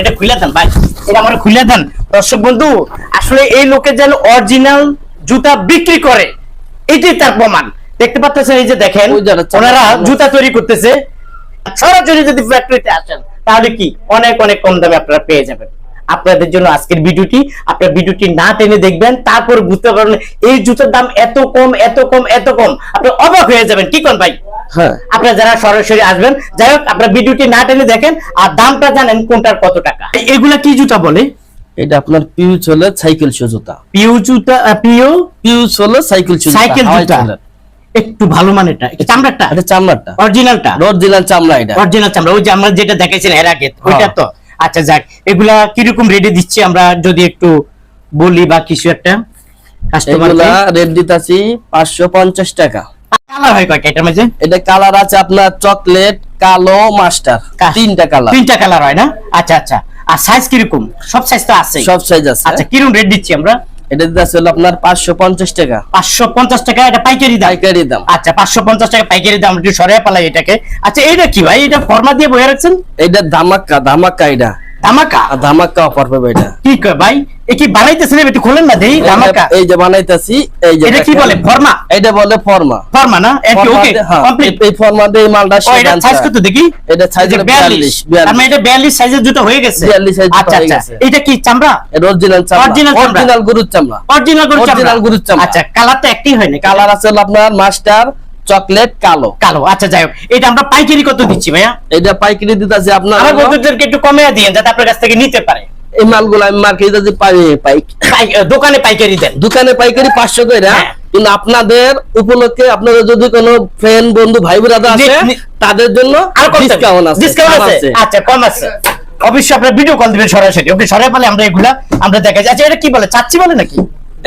এটা খুলে দেন ভাই। এটা আমার খুলে দেন। দর্শক বন্ধু আসলে এই লোকে যেন অরিজিনাল জুতা বিক্রি করে এটাই তার প্রমাণ। দেখতে পাচ্ছেন এই যে দেখেন ওনারা জুতা তৈরি করতেছে। সরাসরি যদি ফ্যাক্টরিতে আসেন তাহলে কি? অনেক অনেক কম দামে আপনারা পেয়ে যাবেন। আপনাদের জন্য আজকের ভিডিওটি আপনার ভিডিওটি না টেনে দেখবেন তারপর বুঝতে পারবেন এই জুতার দাম এত কম এত কম এত কম। আপনি অবাক হয়ে যাবেন। কি কোন ভাই? আপনারা যারা সরাসরি আসবেন যাই হোক আপনার ভিডিওটি না টেনে দেখেন আর দামটা জানেন কোনটার কত টাকা। এগুলা কি জুতা বলে? এটা আপনার পিউচ হলে সাইকেল শু জুতা। পিউ জুতা পিউ? পিউচ হলে সাইকেল শু সাইকেল জুতা। একটু ভালো মানেরটা এটা। চামড়াটা? এটা চামড়াটা। অরিজিনালটা অরিজিনাল চামড়া এটা। অরিজিনাল চামড়া। ওই যে আমরা যেটা দেখাইছিলাম এর আগে ওইটা তো? আচ্ছা যাক এগুলা কীরকম রেডি দিচ্ছি আমরা যদি একটু বলি বা কিছু একটা কাস্টমার এগুলা রেট দিতাছি পাঁচশো পঞ্চাশ টাকা। কালার হয় কয়টা এটার মাঝে এটা কালার আছে আপনার চকলেট কালো মাস্টার। তিনটা কালার। তিনটা কালার হয় না? আচ্ছা আচ্ছা। আর সাইজ কীরকম? সব সাইজ তো আছে সব সাইজ আছে। আচ্ছা কীরকম রেট দিচ্ছি আমরা? এটা হলো আপনার পাঁচশো পঞ্চাশ টাকা। পাঁচশো পঞ্চাশ টাকা এটা পাইকারি দাম? পাইকারি দাম। আচ্ছা পাঁচশো পঞ্চাশ টাকা পাইকারি দাম একটু সরে পালাই এটাকে। আচ্ছা এটা কি ভাই? এটা ফর্মা দিয়ে বয়ে রাখছেন? এটা ধামাক্কা ধামাক্কা এটা। ধামাকা? আর অফার পাবে এটা। কি কয় ভাই? এ কি বানাইতেছেন? একটু খোলেন না দেই ধামাকা। এই যে বানাইতাছি এই যে এটা কি বলে? ফর্মা? এটা বলে ফর্মা। ফর্মা না? একই ওকে কমপ্লিট এই ফর্মা দিয়ে মালটা ও এটা সাইজ কত দেখি? এটা সাইজ 42 তার মানে এটা 42 সাইজের জুতো হয়ে গেছে। 42 সাইজের আচ্ছা আচ্ছা। এটা কি চামড়া? এটা অরিজিনাল চামড়া। অরিজিনাল গরুর চামড়া। অরিজিনাল গরুর চামড়া। Original গরুর চামড়া। আচ্ছা কালার তো একই হয় না কালার আছে আপনার মাস্টার চকলেট কালো। কালো আচ্ছা যাই হোক। এটা আমরা পাইকারি কত দিচ্ছি ভাইয়া? এটা পাইকারি দিতেছে আপনার আমার বন্ধুদেরকে একটু কমে দিয়েন যাতে আপনার কাছ থেকে নিতে পারে। এই মালগুলো আমি মার্কেটে দিতেছি পাই দোকানে পাইকারি দেন। দোকানে পাইকারি পাঁচশো করে হ্যাঁ। কিন্তু আপনাদের উপলক্ষে আপনাদের যদি কোনো ফ্রেন্ড বন্ধু ভাই ব্রাদার আছে তাদের জন্য আর ডিসকাউন্ট আছে ডিসকাউন্ট আছে? আচ্ছা কম আছে। অবশ্যই আপনারা ভিডিও কল দিবেন সরাসরি। ওকে সরাই পালে আমরা এগুলা আমরা দেখাই। আচ্ছা এটা কি বলে? চাচ্ছি বলে নাকি?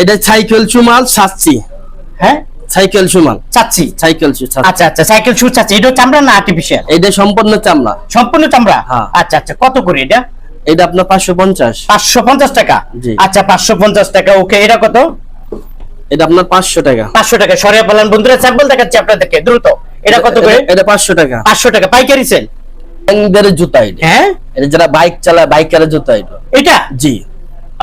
এটা সাইকেল সুমাল সাচ্ছি। হ্যাঁ? সাইকেল সুমাল চাচ্ছি সাইকেল সাতছি। আচ্ছা আচ্ছা সাইকেল শু চাচ্ছি। এটা চামড়া না আর্টিফিশিয়াল এটা সম্পূর্ণ চামড়া। সম্পূর্ণ চামড়া? হ্যাঁ। আচ্ছা আচ্ছা কত করে এটা? এটা আপনার পাঁচশো পঞ্চাশ। পাঁচশো পঞ্চাশ টাকা? আচ্ছা পাঁচশো পঞ্চাশ টাকা ওকে এটা কত? এটা আপনার পাঁচশো টাকা। পাঁচশো টাকা সরিয়ে পালেন বন্ধুরা স্যাম্পল দেখাচ্ছি আপনাদেরকে দ্রুত। এটা কত করে? এটা- পাঁচশো টাকা। পাঁচশো টাকা পাইকারি সেল জুতা এটা। হ্যাঁ? এটা যারা বাইক চালায় বাইকারের জুতা এটা। এটা? জি।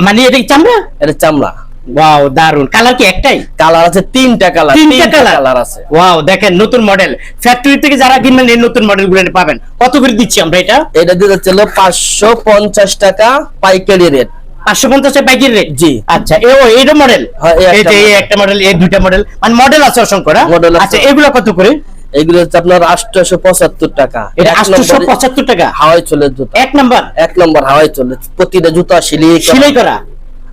মানে এটা চামড়া? এটা চামড়া। ওয়াও দারুণ কালার কি একটাই? কালার আছে তিনটা কালার তিনটা কালার আছে। ওয়াও দেখেন নতুন মডেল ফ্যাক্টরি থেকে যারা কিনবেন এই নতুন মডেলগুলো পাবেন। কত করে দিচ্ছি আমরা এটা? এটা দিতে ছিল পাঁচশো পঞ্চাশ টাকা পাইকারি রেট পাঁচশো পঞ্চাশ পাইকারি রেট জি। আচ্ছা এ ও এইটা মডেল হ্যাঁ, এই একটা যে একটা মডেল এই দুইটা মডেল মানে মডেল আছে অসংখ্য আছে। আচ্ছা এগুলো কত করে? এগুলো হচ্ছে আপনার আটশোশো পঁচাত্তর টাকা। এটা আটশো পঁচাত্তর টাকা? হাওয়াই চলে জুতা। এক নাম্বার? এক নম্বর হাওয়াই চলে প্রতিটা জুতা সিলিয়ে সিলাই করা?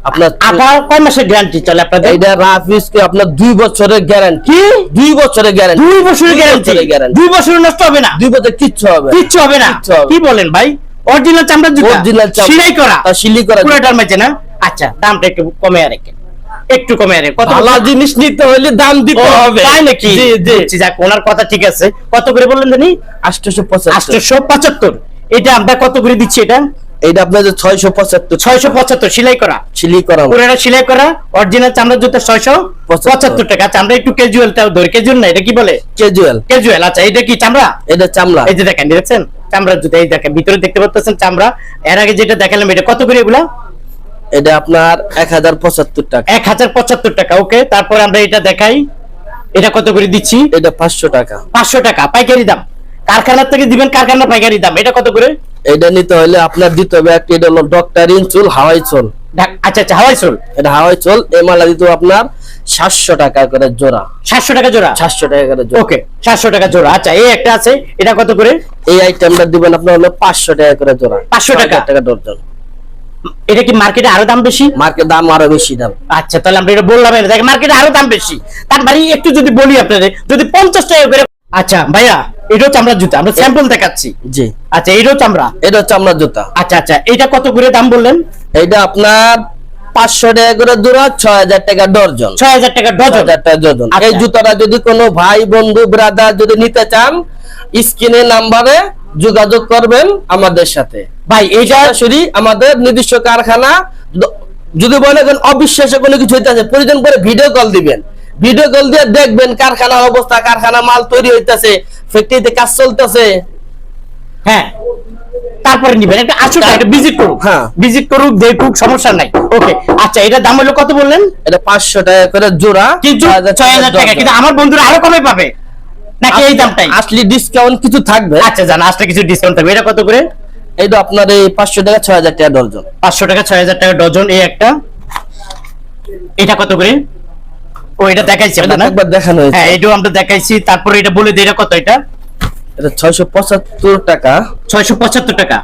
আপনার আঠারো কয় মাসের গ্যারান্টি চলে আপনাদের? এইটা রাফ ইউজকে আপনার দুই বছরের গ্যারান্টি দুই বছরের গ্যারান্টি দুই বছরের গ্যারান্টি বছরের guarantee। দুই বছর নষ্ট হবে না? দুই বছর কিচ্ছু হবে। কিচ্ছু হবে না? কিচ্ছু হবে। না। কি বলেন ভাই? অরিজিনাল চামড়ার জুতা অরিজিনাল সিলাই করা? সিলি করা। পুরোটার মাঝে না? আচ্ছা দামটা একটু কমে আর একটু একটু কমে আর কত ভালো জিনিস নিতে হলে দাম দিতে হবে। তাই নাকি? জি জি। যাক ওনার কথা ঠিক আছে। কত করে বললেন জানি? আটশোশো পঁচাত্তর। আটশো পঁচাত্তর। এটা আমরা কত করে দিচ্ছি এটা? এইটা আপনার যে ছয়শো পঁচাত্তর। ছয়শো পঁচাত্তর সেলাই করা। করা। পুরোটা সেলাই করা অরিজিনাল চামড়ার জুতা ছয়শো পঁচাত্তর। টাকা। আচ্ছা আমরা একটু ক্যাজুয়ালটাও ধরি। ক্যাজুয়াল না এটা কি বলে? ক্যাজুয়াল ক্যাজুয়াল আচ্ছা এটা কি চামড়া? এটা চামড়া। এই যে দেখেন দেখছেন? চামড়ার জুতা এই দেখেন ভিতরে দেখতে পাচ্ছেন চামড়া। এর আগে যেটা দেখালাম এটা কত করে এগুলা? এটা আপনার এক হাজার পঁচাত্তর টাকা। এক হাজার পঁচাত্তর টাকা ওকে তারপরে আমরা এটা দেখাই। এটা কত করে দিচ্ছি? এটা পাঁচশো টাকা। পাঁচশো টাকা পাইকারি দাম। কারখানার থেকে দিবেন কারখানা পাইকারি দাম এটা কত করে? এটা নিতে হলে আপনার দিতে হবে একটা এটা হলো ডক্টর ইনচুল হাওয়াই চোল। আচ্ছা আচ্ছা হাওয়াই চুল। এটা হাওয়াই চোল এই মালা দিতে আপনার সাতশো টাকা করে জোড়া। সাতশো টাকা জোড়া? সাতশো টাকা করে জোড়া। ওকে সাতশো টাকা জোড়া। আচ্ছা এই একটা আছে এটা কত করে? এই আইটেমটা দিবেন আপনার হলো পাঁচশো টাকা করে জোড়া। 500 টাকা? টাকা ডর্জন এটা কি মার্কেটে আরও দাম বেশি? মার্কেট দাম আরও বেশি দাম। আচ্ছা তাহলে আমরা এটা বললাম মার্কেটে আরও দাম বেশি। তার মানে একটু যদি বলি আপনাদের যদি পঞ্চাশ টাকা করে আচ্ছা ভাইয়া এটাও চামড়ার জুতা আমরা স্যাম্পল দেখাচ্ছি। জি। আচ্ছা এটাও চামড়া এটা আমরা জুতা। আচ্ছা আচ্ছা এটা কত করে দাম বললেন? এটা আপনার পাঁচশো টাকা করে জোড়া ছয় হাজার টাকা ডর্জন। ছয় হাজার টাকা ডজন টাকা ডর্জন। আচ্ছা। এই জুতাটা যদি কোনো ভাই বন্ধু ব্রাদার যদি নিতে চান নাম্বারে যোগাযোগ করবেন আমাদের সাথে। ভাই এইটা সরাসরি আমাদের নির্দিষ্ট কারখানা যদি বলে এখন অবিশ্বাস্য কোনো কিছু হইতেছে প্রয়োজন করে ভিডিও কল দিবেন। ভিডিও কল দিয়ে দেখবেন কারখানার অবস্থা কারখানা মাল তৈরি হইতেছে ফ্যাক্টরিতে কাজ চলতেছে। হ্যাঁ তারপরে নিবেন। একটা আসুক একটা ভিজিট করুক। হ্যাঁ। ভিজিট করুক দেখুক সমস্যা নাই। ওকে আচ্ছা এটা দাম হলো কত বললেন? এটা পাঁচশো টাকা করে জোড়া কিন্তু ছয় হাজার ছয় হাজার টাকা কিন্তু আমার বন্ধুরা আরও কমে পাবে। নাকি এই দামটাই? আসলে ডিসকাউন্ট কিছু থাকবে। আচ্ছা জান আসলে কিছু ডিসকাউন্ট থাকবে। এটা কত করে? এই তো আপনার এই পাঁচশো টাকা ছয় হাজার টাকা ডজন। পাঁচশো টাকা ছয় হাজার টাকা ডজন এই একটা। এটা কত করে? ও এটা দেখাইছি না? একবার দেখানো হয়েছে। হ্যাঁ এটাও আমরা দেখাইছি। তারপরে এটা বলে দিই এটা কত এটা? এটা ছয়শো পঁচাত্তর টাকা। ছয়শো পঁচাত্তর টাকা।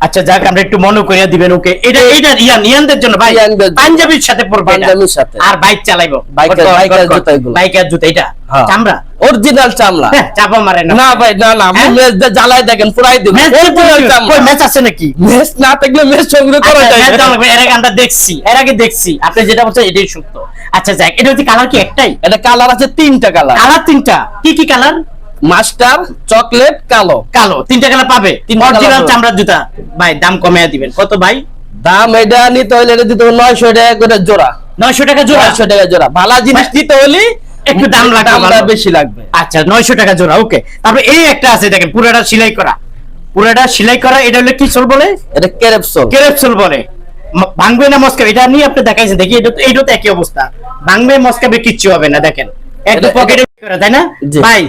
আচ্ছা যাক আমরা একটু মনে করিয়া দিবেন ওকে। এটা এটা ইয়ান ইয়ানদের জন্য ভাই পাঞ্জাবির সাথে এটা। পাঞ্জাবির সাথে। আর বাইক চালাইবো। বাইকের কত- জুতা এগুলো। বাইকের জুতা এটা। হ্যাঁ। চামড়া। অরিজিনাল চামড়া। হ্যাঁ, চাপা মারে না। না ভাই না না হ্যাঁ? মেজ দিয়ে জ্বালায় দেখেন পুরাই ম্যাচ Original চামড়া। কই ম্যাচ আছে নাকি? মেজ না থাকলে মেজ সংগ্রহ করা আচ্ছা, যায়। এর আগে আমরা দেখছি এর আগে দেখছি। আপনি যেটা বলছেন এটাই সত্য। আচ্ছা যাক এটা হচ্ছে কালার কি একটাই? এটা কালার আছে তিনটা কালার। কালার তিনটা। কি কি কালার? মাস্টার চকলেট কালো। কালো তিনটা কালার পাবে। অরিজিনাল চামড়ার জুতা। ভাই দাম কমিয়ে দিবেন। কত ভাই? দাম এটা নিতে হলে এটা দিতে হবে নয়শো টাকা করে জোড়া। নয়শো টাকা জোড়া? নয়শো টাকা জোড়া। ভালো জিনিস দিতে হলে একটু দাম লাগবে। বেশি লাগবে। আচ্ছা নয়শো টাকা জোড়া ওকে। তারপরে এই একটা আছে দেখেন পুরোটা সেলাই করা। পুরোটা সেলাই করা এটা হলো কি সোল বলে? এটা কেরেপসোল কেরেপসোল বলে। ভাঙবে না মস্কাবে? এটা নিয়ে আপনি দেখাইছেন দেখি এটা তো এইটা তো একই অবস্থা। ভাঙবে মস্কাবে কিচ্ছু হবে না দেখেন। একটু পকেটে করে তাই না? ভাই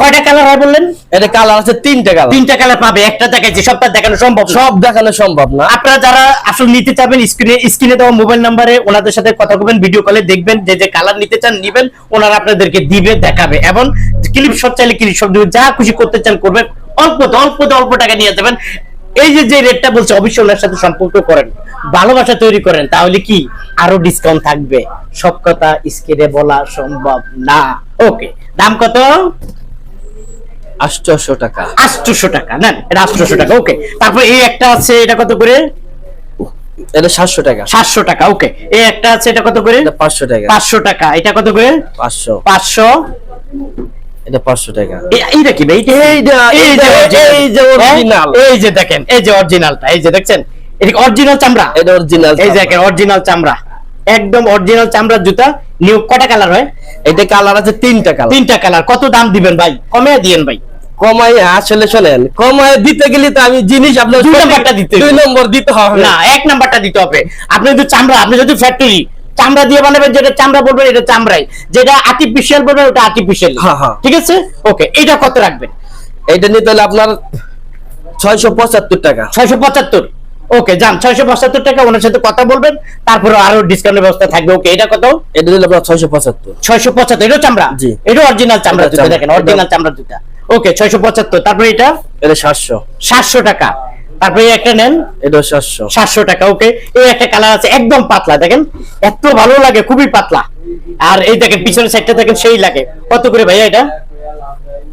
কয়টা কালার হয় বললেন? এটা কালার আছে তিনটা কালার তিনটা কালার পাবে একটা সবটা দেখানো সম্ভব সব দেখানো সম্ভব না। আপনারা যারা আসলে নিতে চাবেন স্ক্রিনে স্ক্রিনে দেওয়া মোবাইল নাম্বারে ওনাদের সাথে কথা বলবেন ভিডিও কলে দেখবেন যে যে কালার নিতে চান নিবেন ওনারা আপনাদেরকে দিবে দেখাবে। এবং ক্লিপ শট চাইলে ক্লিপ শট যা খুশি করতে চান করবেন অল্পতে অল্পতে অল্প টাকা নিয়ে যাবেন। এই যে যে রেটটা বলছে অবশ্যই ওনার সাথে সম্পর্ক করেন। ভালোবাসা তৈরি করেন তাহলে কি? আরও ডিসকাউন্ট থাকবে। সব কথা স্ক্রিনে বলা সম্ভব না। ওকে দাম কত? আটশোশো টাকা। আটশোশো টাকা নেন এটা আটশোশো টাকা ওকে তারপর এই একটা আছে এটা কত করে? এটা সাতশো টাকা। সাতশো টাকা ওকে এই একটা আছে এটা কত করে? এটা পাঁচশো টাকা। পাঁচশো টাকা এটা কত করে? পাঁচশো। পাঁচশো। এটা পাঁচশো টাকা। এ- এইটা কি ভাই এইটা- এই যে- যে হ্যাঁ? এই যে দেখেন এই যে অরিজিনালটা এই যে দেখছেন? এটা অরিজিনাল চামড়া। এটা অরিজিনাল এই যে দেখেন অরিজিনাল চামড়া। একদম অরিজিনাল চামড়ার জুতা নিউ কটা কালার হয়? এটা কালার আছে তিনটা কালার তিনটা কালার কত দাম দিবেন ভাই? কমে দিয়েন ভাই। কমাই আসলে শোনেন কমাই দিতে গেলে তো আমি জিনিস আপনার দুই নাম্বারটা দিতে দুই। নম্বর দিতে হবে। না এক নাম্বারটা দিতে হবে। আপনি যদি চামড়া আপনি যদি ফ্যাক্টরি চামড়া দিয়ে বানাবেন যেটা চামড়া বলবেন এটা চামড়াই। যেটা আর্টিফিশিয়াল বলবেন ওটা আর্টিফিশিয়াল হ্যাঁ, হ্যাঁ। ঠিক আছে? ওকে এটা কত রাখবেন? এটা নিতে হলে আপনার ছয়শো পঁচাত্তর টাকা। ছয়শো পঁচাত্তর। ওকে যান ছয়শো পঁচাত্তর টাকা ওনার সাথে কথা বলবেন তারপরে আরও ডিসকাউন্টের ব্যবস্থা থাকবে। ওকে এটা কত? এটা নিলে আপনার ছয়শো পঁচাত্তর। ছয়শো পঁচাত্তর এটা চামড়া জি। এটা অরিজিনাল চামড়া জুতা দেখেন অরিজিনাল চামড়া জুতা ওকে ছয়শো পঁচাত্তর তারপরে এটা? এটা সাতশো। সাতশো টাকা। তারপরে একটা নেন। এটা সাতশো। সাতশো টাকা ওকে। এই একটা কালার আছে একদম পাতলা দেখেন। এত ভালো লাগে খুবই পাতলা। আর এই দেখেন পিছনের সাইডটা দেখেন সেই লাগে। কত করে ভাইয়া এটা?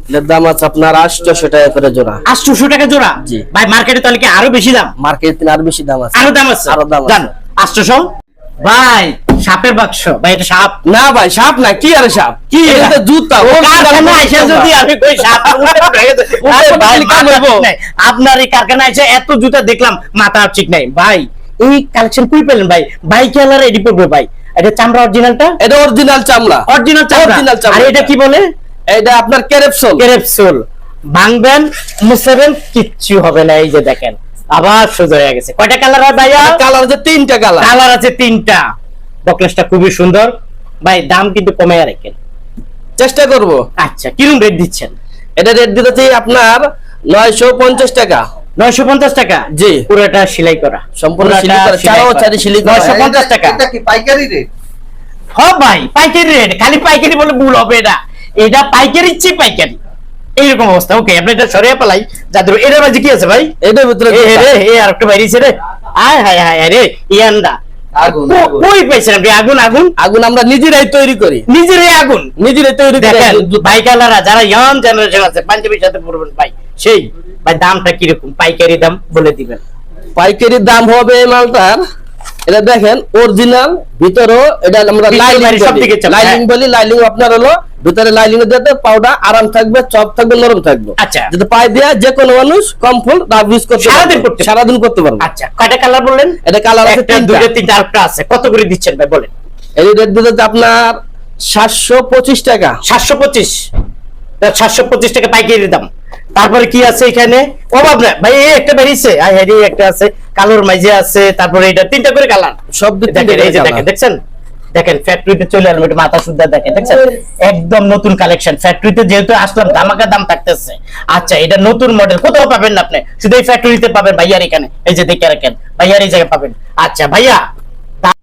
এটার দাম আছে আপনার আটশোশো টাকা করে জোড়া। আটশোশো টাকা জোড়া? জি। ভাই মার্কেটে তাহলে কি আরও বেশি দাম? মার্কেট আরও বেশি দাম আছে। আরও দাম আছে? আরও দাম জান আছে আটশোশো ভাই সাপের বাক্স। ভাই এটা সাপ? না ভাই সাপ না কি আরে সাপ? কি? এটা জুতা। ও কারখানা এসে যদি আমি কই সাপ আরে ভাই, মাথা ঠিক নাই। আপনার এই কারখানা এসে এত জুতা দেখলাম মাথা ঠিক নাই। ভাই এই কালেকশন কই পেলেন ভাই? ভাই কালার এডি পড়বে ভাই। এটা চামড়া অরিজিনালটা এটা অরিজিনাল চামড়া। অরিজিনাল চামড়া। আর এটা কি বলে? এটা আপনার ক্যারেপসোল। ক্রেপসোল ভাঙবেন মুছবেন কিচ্ছু হবে না এই যে দেখেন। আবার সোজা হয়ে গেছে। কয়টা কালার হয় ভাইয়া? কালার আছে তিনটা কালার। কালার আছে তিনটা। বকলেসটা খুবই সুন্দর। ভাই দাম কিন্তু কমে রাখেন। চেষ্টা করব। আচ্ছা কিরম রেট দিচ্ছেন? এটা রেট দিতেছি আপনার নয়শো পঞ্চাশ টাকা। নয়শো পঞ্চাশ টাকা? জি। পুরোটা সেলাই করা। সম্পূর্ণ সেলাই করা, সেলাই চারো চারি সেলাই করা। 950 টাকা? এটা কি পাইকারি রেট হ ভাই পাইকারি রেট খালি পাইকারি বলে ভুল হবে এটা। এটা পাইকারি চেয়ে পাইকারি। এইরকম অবস্থা। ওকে আপনি এটা সরিয়ে পালাই যাদের এর মাঝে কি আছে ভাই? এটার ভিতরে এ আর একটা বাইরেছে রে। আয় হায় হায় হায় রে ইয়ান্দা আগুন আগুন। আগুন আমরা নিজেরাই তৈরি করি। নিজেরই আগুন। নিজেরাই তৈরি করে। দেখেন বাইকালারা যারা ইয়াং জেনারেশন আছে পাঞ্জাবির সাথে পড়বেন ভাই। সেই ভাই দামটা কীরকম? পাইকারি দাম বলে দিবেন। পাইকারি দাম হবে মালটার এটা দেখেন অরিজিনাল ভিতরেও এটা আমরা লাইলিং বলি। লাইলিং হ্যাঁ। বলি লাইলিং আপনার হলো ভিতরে লাইলিং দিতে পাউডার আরাম থাকবে চপ থাকবে নরম থাকবে। আচ্ছা। যদি পায়ে দেয়া যে কোনো মানুষ কমফোর্ট রাফ ইউজ করতে সারাদিন। করতে। সারাদিন করতে পারবে। আচ্ছা কয়টা কালার বললেন? এটা কালার আছে একটা তিনটা। তিনটা আরেকটা আছে। কত করে দিচ্ছেন ভাই বলেন। এই রেট দিতে আপনার সাতশো পঁচিশ টাকা। সাতশো পঁচিশ। সাতশো পঁচিশ টাকা পাইকারি দাম। তারপরে কি আছে এখানে? অভাব না ভাই এই একটা বেরিয়েছে। আর হেরি একটা আছে। কালোর মাঝে আছে। তারপরে এটা তিনটা করে কালার। সব দিক দেখেন এই যে। দেখেন দেখছেন? দেখেন ফ্যাক্টরিতে চলে আসলাম একটু মাথা সুদ্ধা দেখেন দেখছেন? একদম নতুন কালেকশন ফ্যাক্টরিতে যেহেতু আসলাম ধামাকা দাম থাকতেছে। আচ্ছা এটা নতুন মডেল কোথাও পাবেন না আপনি? শুধু এই ফ্যাক্টরিতে পাবেন ভাইয়ার এখানে। এই যে দেখে রাখেন ভাইয়ার এই জায়গায় পাবেন। আচ্ছা ভাইয়া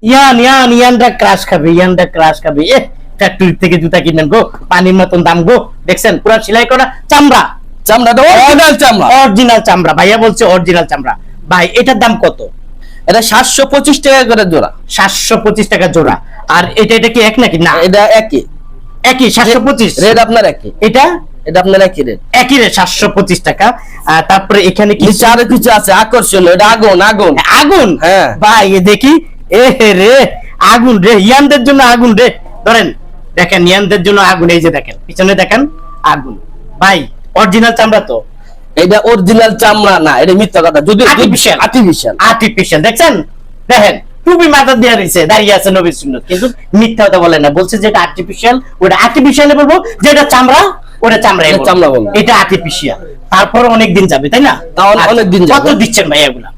ইয়ান ইয়ান ইয়ানটা ক্রাশ খাবে ইয়ানটা ক্রাশ খাবে। এ ফ্যাক্টরি থেকে জুতা কিনবেন গো পানির মতন দাম গো। দেখছেন? পুরো সেলাই করা চামড়া। চামড়াটা অরিজিনাল চামড়া। অরিজিনাল চামড়া ভাইয়া বলছে অরিজিনাল চামড়া। ভাই এটার দাম কত? এটা টাকা করে জোড়া। সাতশো পঁচিশ টাকা জোড়া। আর এটা এটা কি এক নাকি? না। এটা একই। রেট আপনার একই। এটা? এটা আপনার একই রেট একই রে সাতশো পঁচিশ টাকা। তারপরে এখানে কি? আরও কিছু আছে আকর্ষণীয় এটা আগুন আগুন। আগুন? হ্যাঁ। ভাই দেখি। এ রে আগুন রে ইয়ানদের জন্য আগুন রে। ধরেন দেখেন ইয়ানদের জন্য আগুন এই যে দেখেন পিছনে দেখেন আগুন। ভাই অরিজিনাল চামড়া তো? এটা অরিজিনাল চামড়া না এটা মিথ্যা কথা। যদি Artificial. আর্টিফিশিয়াল আর্টিফিশিয়াল দেখছেন? দেখেন টুপি মাথা দিয়ে রয়েছে দাঁড়িয়ে আছে নবীর সুন্নত। কিন্তু মিথ্যা কথা বলে না বলছে যেটা আর্টিফিশিয়াল ওটা আর্টিফিশিয়াল বলব যেটা চামড়া ওটা চামড়া এটা চামড়া বলব। এটা আর্টিফিশিয়াল তারপর অনেক দিন যাবে তাই না? আচ্ছা, অনেক দিন কত দিচ্ছেন ভাই এগুলা?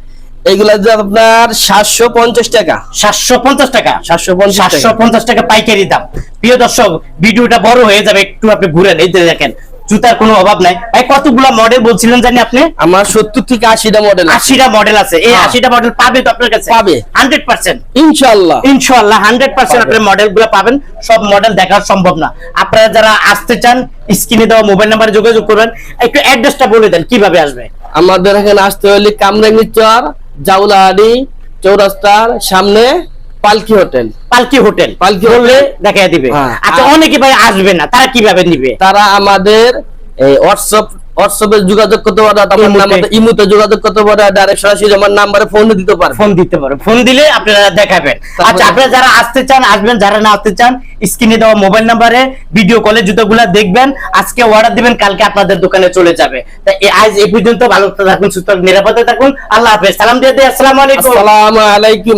এগুলা যে আপনার সাতশো পঞ্চাশ টাকা। সাতশো পঞ্চাশ টাকা? 750 টাকা। সাতশো পঞ্চাশ টাকা পাইকারি দাম। প্রিয় দর্শক ভিডিওটা বড় হয়ে যাবে একটু আপনি ঘুরেন এই যে দেখেন। জুতার কোনো অভাব নাই। ভাই কতগুলা মডেল বলছিলেন জানি আপনি? আমার সত্তর থেকে আশিটা মডেল আছে। আশিটা মডেল আছে। এই হ্যাঁ। আশিটা মডেল পাবে তো আপনার কাছে? পাবে। হান্ড্রেড পার্সেন্ট ইনশাল্লাহ ইনশাআল্লাহ হান্ড্রেড পার্সেন্ট পাবে। আপনি মডেলগুলো পাবেন। সব মডেল দেখা সম্ভব না। আপনারা যারা আসতে চান স্ক্রিনে দেওয়া মোবাইল নাম্বারে যোগাযোগ করবেন। একটু অ্যাড্রেসটা বলে দেন কীভাবে আসবে? আমাদের এখানে আসতে হলে কামরাঙ্গি চর জাউলাহাড়ি চৌরাস্তার সামনে পালকি হোটেল। পালকি হোটেল। পালকি দেখা দিবে। হ্যাঁ। আচ্ছা অনেকে ভাই আসবে না তারা কীভাবে নিবে? তারা আমাদের এই হোয়াটসঅ্যাপ হোয়াটসঅ্যাপে যোগাযোগ করতে পারে আমার ইমুতে। ইমুতে যোগাযোগ করতে পারে ডাইরেক্ট সরাসরি আমার নাম্বারে ফোন দিতে পারে ফোন দিতে পারো। ফোন দিলে আপনারা দেখাবেন। আচ্ছা আপনারা যারা আসতে চান আসবেন যারা না আসতে চান স্ক্রিনে দেওয়া মোবাইল নাম্বারে ভিডিও কলে জুতোগুলা দেখবেন। আজকে অর্ডার দিবেন কালকে আপনাদের দোকানে চলে যাবে। আজ এই পর্যন্ত ভালো থাকুন সুস্থ নিরাপদে থাকুন। আল্লাহ হাফেজ। সালাম দিয়ে আসসালামু আলাইকুম। আসসালামু আলাইকুম